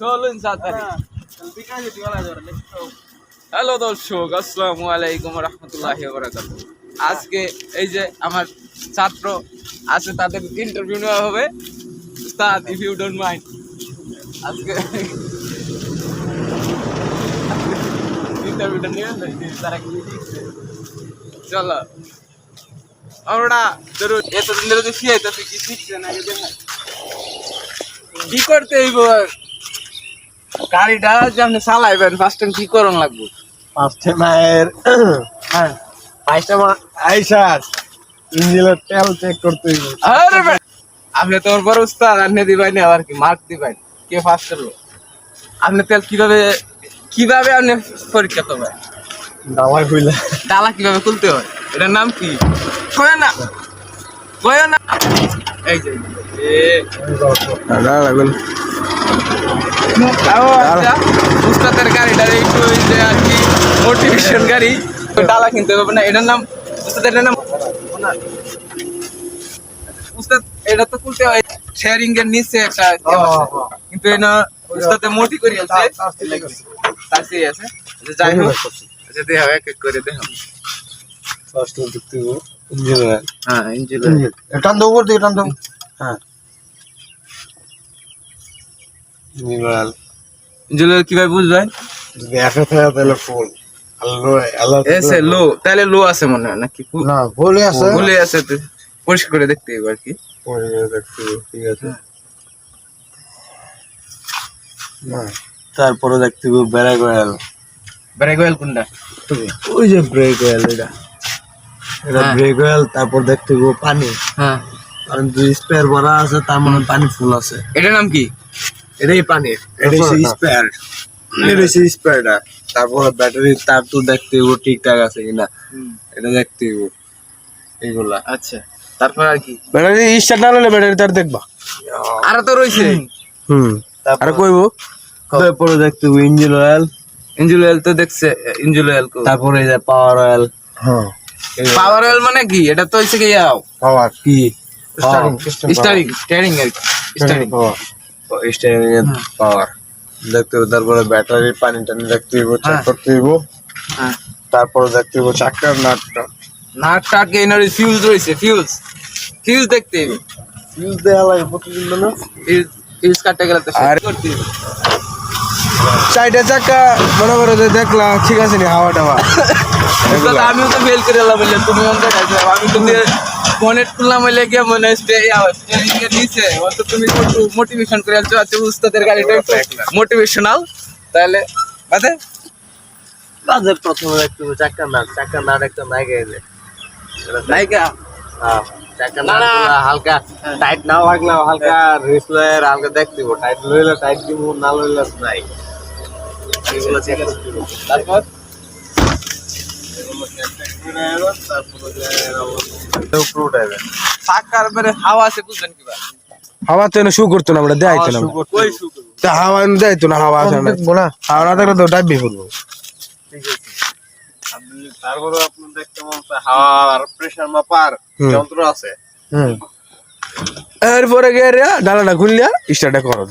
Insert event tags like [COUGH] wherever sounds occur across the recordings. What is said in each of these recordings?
চলুন safari hello দর্শক, আসসালামু আলাইকুম রহমতুল্লাহি বারাকাতু আজকে এই যে আমার ছাত্র আছে, তাদের ইন্টারভিউ নেওয়া হবে। উস্তাদ ইফ ইউ ডোন্ট মাইন্ড আজকে ইন্টারভিউটা নিয়ে তারা চলো আমরা ধরুন, এতদিন ধরে তো শিখাইতেছি কি শিখছে না, কি করতে হইব গাড়িটা যে আপনি চালাইবেন ফার্স্ট টাইম কি করন লাগবো? পাঁচটা মায়ের হ্যাঁ পাঁচটা মা আইসার ইঞ্জিনের তেল চেক করতে আরে আপনি তোমার বড় উস্তাদ আপনি দিবেন আবার কি মার্ক দিবেন? কে ফার্স্ট করল? আপনি তেল কীভাবে কীভাবে আপনি পরীক্ষা করবেন? দাওয়াই হইলা। ডালা কীভাবে খুলতে হয়? এটার নাম কি? কয় না কয় না। এই যে আচ্ছা উস্তাদের গাড়িটা একটু আর কি মোটিভেশন গাড়ি। ডালা কিনতে হবে না এটার নাম উস্তাদের নাম উস্তাদ এটা তো খুলতে হয়। শেয়ারিং এর নিচে একটা কিন্তু এটা উস্তাদে মোটি করে আছে। তার সেই আছে। আচ্ছা, যাই হোক। আচ্ছা দেহ এক এক করে দেহ ফার্স্ট দেখতে হইব ইঞ্জিন অয়েল হ্যাঁ ইঞ্জিন টান দাও উপর দিকে টান দাও। হ্যাঁ। ইঞ্জিন অয়েল কীভাবে বুঝবেন যদি একা থাকে তাহলে ফুল এসে লো তাহলে লো আছে মনে হয় নাকি? না ফুলই আছে। ভুলে আছে পরিষ্কার করে দেখতে হবে আর কি। ঠিক আছে। তারপরে দেখতে হইব ব্রেক অয়েল ব্রেক অয়েল কোনটা ওই যে ব্রেক অয়েল এটা। এটা হ্যাঁ। ব্রেক অয়েল তারপর দেখতে পানি। হ্যাঁ। কারণ যে স্পেয়ার ভরা আছে তার মানে পানি ফুল আছে। এটার নাম কি? এটাই পানির এটা হচ্ছে স্পেয়ার এটা হচ্ছে স্পেয়ারটা তারপর ব্যাটারি তার তো দেখতে হইব ঠিকঠাক আছে কিনা। এটা দেখতে হইব এইগুলা। আচ্ছা তারপর আর কি? ব্যাটারি স্টার্ট না হলে ব্যাটারি তার দেখবা। আরও তো রয়েছে হুম। আর কইব? তারপরে দেখতে হইব ইঞ্জিন অয়েল ইঞ্জিন অয়েল তো দেখছে ইঞ্জিন অয়েল কো তারপরে এই যে পাওয়ার অয়েল হ্যাঁ। পাওয়ার অয়েল মানে কি? এটা তো হচ্ছে কি পাওয়ার কি? স্টারিং স্টারিং আর কি স্টারিং পাওয়ার দেখতে হবে তারপরে ব্যাটারির পানি টানি দেখতে হইব চেক হ্যাঁ। করতে হইব। হ্যাঁ। তারপরে দেখতে হইব চাকার নাটটা। ফিউজ রয়েছে ফিউজ ফিউজ দেখতে দেওয়া লাগে প্রতিদিন না ফিউজ কাটতে গেলে তো আর- করতে। চারটা চাকা মনে করো যে দেখলা ঠিক আছে নি হাওয়া টাওয়া [LAUGHS] আমিও তো ফেল করে এলাম তুমি আমি তো ফোনের তুললাম বলে গিয়ে মনে হয় এর নিচে অত তুমি একটু মোটিভেশন করে আছো আচ্ছা উস্তাদের গাড়িটা একটু মোটিভেশনাল তাহলে বাদে? কাজে প্রথমে হবে চাকা নাট চাকা নাট একটা নাই গেলে নাইকা হ্যাঁ চাকা না, নাট হালকা টাইট নাও লাগলে হালকা রেস লয়ে হালকা দেখতে দিব। টাইট লইলে টাইট দিব না লইলে নাই। এগুলো চেক করতে হবে। তারপর? চাকার হাওয়া আছে বুঝবেন কি হাওয়া তো শু করতো না আমরা। দেখাইতো না কই শুকো তা হাওয়া দেখাইতো না হাওয়া আসে না হাওয়া না থাকলে তো ডাবি ফুলবো তারপরে আপনার দেখতে মন হাওয়ার প্রেসার মাপার যন্ত্র আছে। এরপরে গিয়ে রে ডালাটা খুললিয়া স্টার্টটা করো।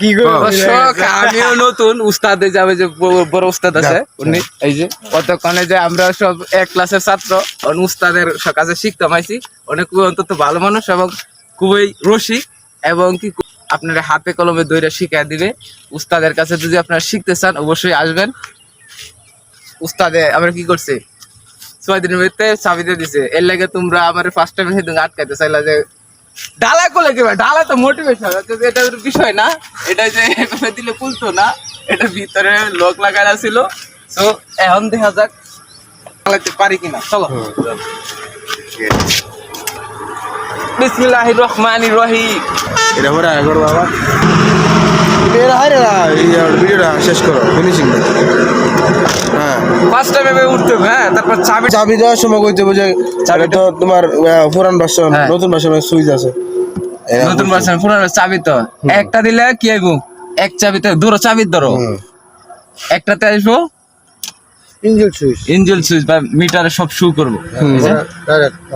কি দর্শক আমিও নতুন উস্তাদে যাবে যে বড় উস্তাদ আছে উনি। এই যে কতক্ষণে যে আমরা সব এক ক্লাসের ছাত্র উস্তাদের কাছে শিখতাম আইছি অনেক অন্তত ভালো মানুষ এবং খুবই রসিক এবং কি কু- আপনারা হাতে কলমে দইরা শিখাই দিবে। উস্তাদের কাছে যদি আপনারা শিখতে চান অবশ্যই আসবেন। উস্তাদে আমরা কি করছি? ছয় দিনের ভিতরে চাবি দিয়ে দিছে। এর লাগে তোমরা আমার ফার্স্ট টাইম সেদিন আটকাইতে চাইলা যে ডালা কোলে কি? ডালা তো মোটিভেশন এটা বিষয় না। এটা যে এভাবে দিলে খুলতো না এটা ভিতরে লোক লাগানো ছিল। তো এখন দেখা যাক পারি কিনা। চলো। বিসমিল্লাহির রহমানির রহিম। এটা বাবা এর হারে ভিডিওটা শেষ করো ফিনিশিং হ্যাঁ। ফার্স্ট টাইম উঠতে হবে হ্যাঁ তারপর চাবি চাবি দেওয়ার সময় কইতে হবে যে চাবি তো তোমার পুরান ভার্সন হ্যাঁ। নতুন ভার্সনের সুইচ আছে। নতুন ভার্সন পুরানো চাবি তো। একটা দিলে কি আইব? এক চাবিতে ধরো চাবি ধরো। একটাতে আসব ইঞ্জিন সুইচ ইঞ্জিন সুইচ বা মিটারে সব শু করব।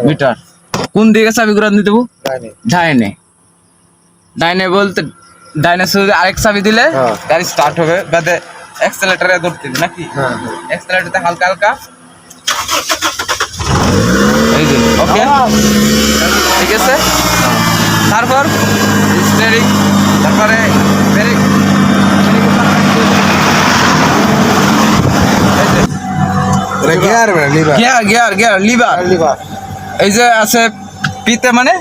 মিটার কোন দিকে চাবি দিতে দেবো ডাইনে। ডাইনে। বলতে ডাইনোসর আরেক চাবি দিলে। গাড়ি স্টার্ট হবে। বাদে অ্যাক্সেলেটারে ধরতে হবে নাকি? হ্যাঁ অ্যাক্সেলেটারতে হালকা হালকা। এই যে ওকে ঠিক আছে? তারপর স্টিয়ারিং তারপরে brake gear gear gear lever lever এই যে আছে পিতে মানে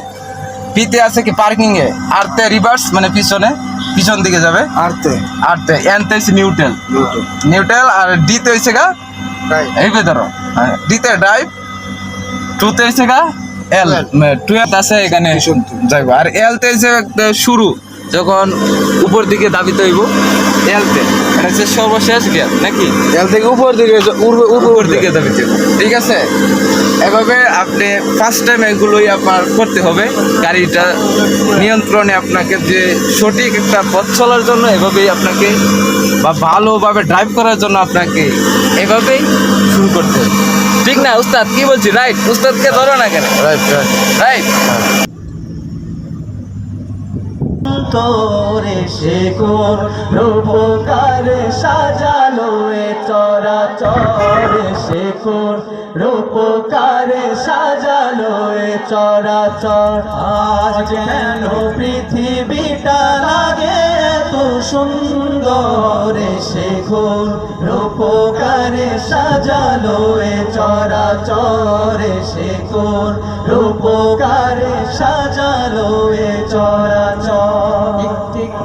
পিতে আছে কি পার্কিং এ আর তে রিভার্স মানে পিছনে। পিছন দিকে যাবে। আরতে। আরতে এনতে হচ্ছে নিউট্রাল। নিউটন নিউট্রাল আর ডিতে হচ্ছে গা? এই ডি ডিতে ড্রাইভ টুতে হচ্ছে গা এল টুয়েলভ আছে এখানে যাইবো আর এলতে হচ্ছে শুরু। যখন উপর দিকে দাবিতে হইব এলতে। এটা হচ্ছে সর্বশেষ গিয়ার নাকি? এল থেকে উপর দিকে উপর দিকে। দাবিতে ঠিক আছে? এভাবে আপনি ফার্স্ট টাইম এগুলোই আপনার করতে হবে। গাড়িটা নিয়ন্ত্রণে আপনাকে যে সঠিক একটা পথ চলার জন্য এভাবেই আপনাকে বা ভালোভাবে ড্রাইভ করার জন্য আপনাকে এভাবেই শুরু করতে হবে। ঠিক না উস্তাদ? কি বলছি? রাইট উস্তাদকে ধরো না কেন? রাইট রাইট রাইট তোরে শেখর রূপকারে সাজালো এ চরা চরে শেখর রূপকারে সাজালো এ চরা চর আজ কেন পৃথিবীটা লাগে এত সুন্দর শেখর রূপকারে সাজালো এ চরা চরে শেখর রূপকারে সাজালো এ চর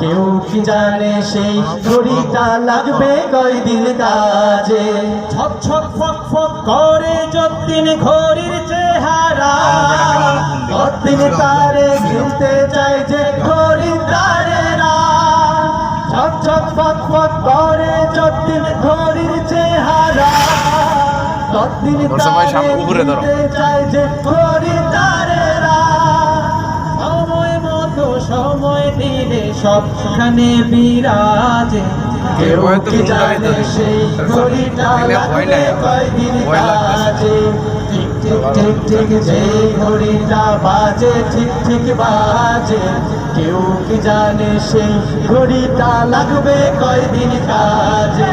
কেউ কি জানে সেই ঘড়িটা লাগবে কয়দিন কাজে? ছক ছক ফক ফক করে যতদিন ঘড়ির চেহারা। ততদিন তারে কিনতে চাই যে ঘড়ির তারেরা। ছক ছক ফক ফক করে যতদিন ঘড়ির চেহারা। ততদিন তারে উপরে চাই যে ঘড়ির তারেরা। দিলে সবখানে বিরাজে। কেউ কি জানে সেই ঘড়িটা লাগবে কয়দিন কাজে। ঠিক ঠিক ঠিক ঠিক যে ঘড়িটা বাজে ঠিক ঠিক বাজে। কেউ কি জানে সেই ঘড়িটা লাগবে কয়দিন কাজে।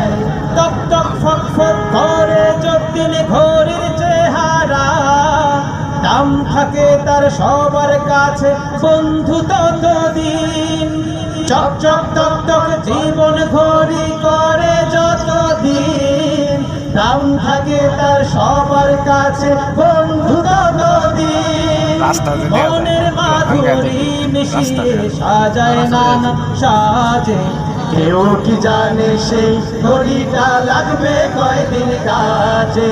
টক টক ফক ফক করে যতদিন ঘড়ির দাম থাকে তার সবার কাছে। বন্ধু ততদিন চক টক জীবন ঘড়ি করে যতদিন। দাম থাকে তার সবার কাছে বন্ধু ততদিন। মনের মাধুরী মিশিয়ে সাজায় নানা সাজে। কেউ কি জানে সেই ঘড়িটা লাগবে কয়দিন কাজে?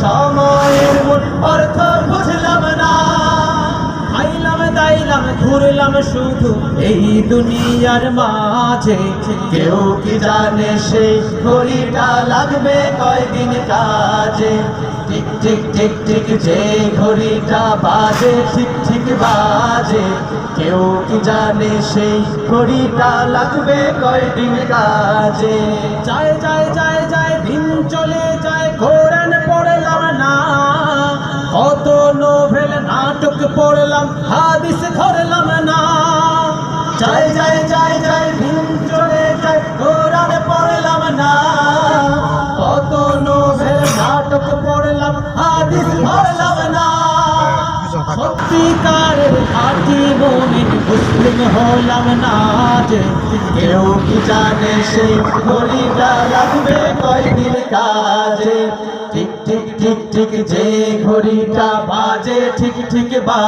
সময়ের অর্থ বুঝলাম না। খাইলাম, দাইলাম, ঘুরলাম শুধু এই দুনিয়ার মাঝে। কেউ কি জানে সেই ঘড়িটা লাগবে কয়দিন কাজে? ঠিক ঠিক ঠিক ঠিক যে ঘড়িটা বাজে, ঠিক ঠিক বাজে। কেউ কি জানে সেই ঘড়িটা লাগবে কয়দিন কাজে? যায় যায় হাদিস ধরলাম না। যাই যাই যাই যাই দিন চলে যায়, কোরআন পড়লাম না। কত নোভেল নাটক পড়লাম, হাদিস ধরলাম না। সত্যিকারের খাঁটি মমিন মলিন হলাম না, যে কেউ কি জানে সেই ঘড়িটা লাগবে কয়দিন কাজে। ঠিক ঠিক ঠিক ঠিক যে ঘড়িটা বাজে, ঠিক ঠিক বা